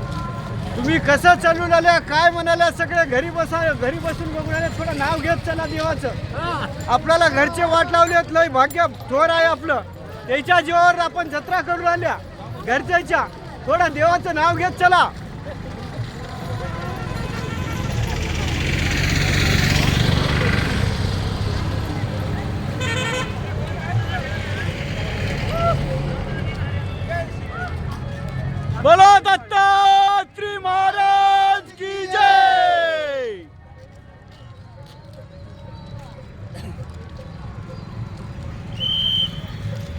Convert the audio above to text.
तुम्ही कसं चालून आल्या काय म्हणाल्या सगळे घरी बसा घरी बसून बघून आल्या थोडं नाव घेत चला देवाचं आपल्याला घरचे वाट लावलेत लय भाग्य थोर आहे आपलं त्याच्या जीवावर आपण जत्रा करून आल्या घरच्या थोडं देवाचं नाव घेत चला